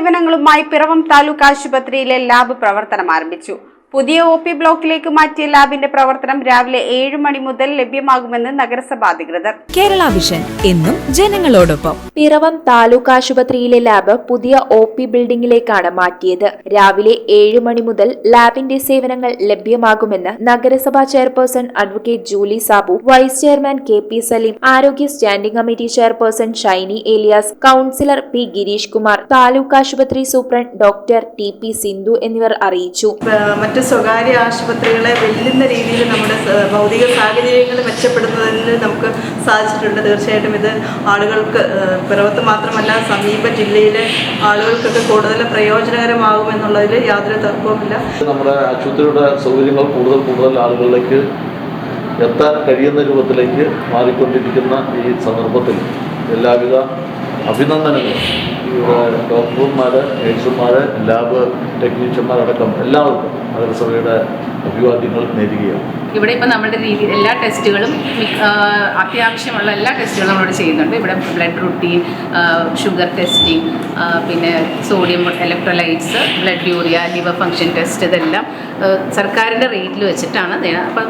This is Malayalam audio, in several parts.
ഭാഗമായി പിറവം താലൂക്ക് ആശുപത്രിയിലെ ലാബ് പ്രവർത്തനം ആരംഭിച്ചു. പുതിയ ഒ പി ബ്ലോക്കിലേക്ക് മാറ്റിയ ലാബിന്റെ പ്രവർത്തനം രാവിലെ ഏഴ് മണി മുതൽ ലഭ്യമാകുമെന്ന് നഗരസഭാ അധികൃതർ. കേരള വിഷൻ എന്നും ജനങ്ങളോടൊപ്പം. പിറവം താലൂക്ക് ആശുപത്രിയിലെ ലാബ് പുതിയ ഒ പി ബിൽഡിംഗിലേക്കാണ് മാറ്റിയത്. രാവിലെ ഏഴ് മണി മുതൽ ലാബിന്റെ സേവനങ്ങൾ ലഭ്യമാകുമെന്ന് നഗരസഭാ chairperson advocate Julie Sabu vice chairman K P Saleem ആരോഗ്യ standing committee chairperson Shiny Elias councillor P Girish Kumar taluk ആശുപത്രി superintendent doctor T P Sindhu എന്നിവർ അറിയിച്ചു. മറ്റ് സ്വകാര്യ ആശുപത്രികളെ വെല്ലുന്ന രീതിയിൽ നമ്മുടെ ഭൗതിക സാഹചര്യങ്ങൾ മെച്ചപ്പെടുത്തുന്നതിന് നമുക്ക് സാധിച്ചിട്ടുണ്ട്. തീർച്ചയായിട്ടും ഇത് ആളുകൾക്ക് പിറവത്ത് മാത്രമല്ല സമീപ ജില്ലയിലെ ആളുകൾക്കൊക്കെ കൂടുതൽ പ്രയോജനകരമാകും എന്നുള്ളതിൽ യാതൊരു തർക്കവുമില്ല. നമ്മുടെ ആശുപത്രിയുടെ സൗകര്യങ്ങൾ കൂടുതൽ കൂടുതൽ ആളുകളിലേക്ക് എത്താൻ കഴിയുന്ന രൂപത്തിലേക്ക് മാറിക്കൊണ്ടിരിക്കുന്ന ഈ സന്ദർഭത്തിൽ എല്ലാവിധ അഭിനന്ദനങ്ങളും. ഇവിടെ ഡോക്ടർമാർ നേഴ്സുമാർ ലാബ് ടെക്നീഷ്യന്മാരടക്കം എല്ലാവർക്കും നഗരസഭയുടെ അഭിവാദ്യങ്ങൾ നേരുകയാണ്. ഇവിടെ ഇപ്പം നമ്മുടെ രീതിയിൽ എല്ലാ ടെസ്റ്റുകളും അത്യാവശ്യമുള്ള എല്ലാ ടെസ്റ്റുകളും നമ്മളിവിടെ ചെയ്യുന്നുണ്ട്. ഇവിടെ ബ്ലഡ് റുട്ടീൻ ഷുഗർ ടെസ്റ്റിംഗ് പിന്നെ sodium electrolytes blood urea liver function test ഇതെല്ലാം സർക്കാരിന്റെ റേറ്റിൽ വെച്ചിട്ടാണ് അപ്പം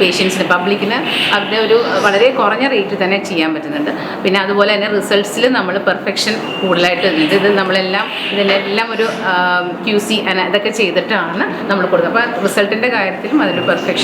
പേഷ്യൻസിന് പബ്ലിക്കിന് അവരുടെ ഒരു വളരെ കുറഞ്ഞ റേറ്റിൽ തന്നെ ചെയ്യാൻ പറ്റുന്നുണ്ട്. പിന്നെ അതുപോലെ തന്നെ റിസൾട്ട്സിൽ നമ്മൾ പെർഫെക്ഷൻ കൂടുതലായിട്ട് ഇത് നമ്മളെല്ലാം ഇതിനെല്ലാം ഒരു ക്യു സി ഇതൊക്കെ ചെയ്തിട്ടാണ് നമ്മൾ കൊടുക്കുന്നത്. അപ്പോൾ റിസൾട്ടിന്റെ കാര്യത്തിലും അതൊരു പെർഫെക്ഷൻ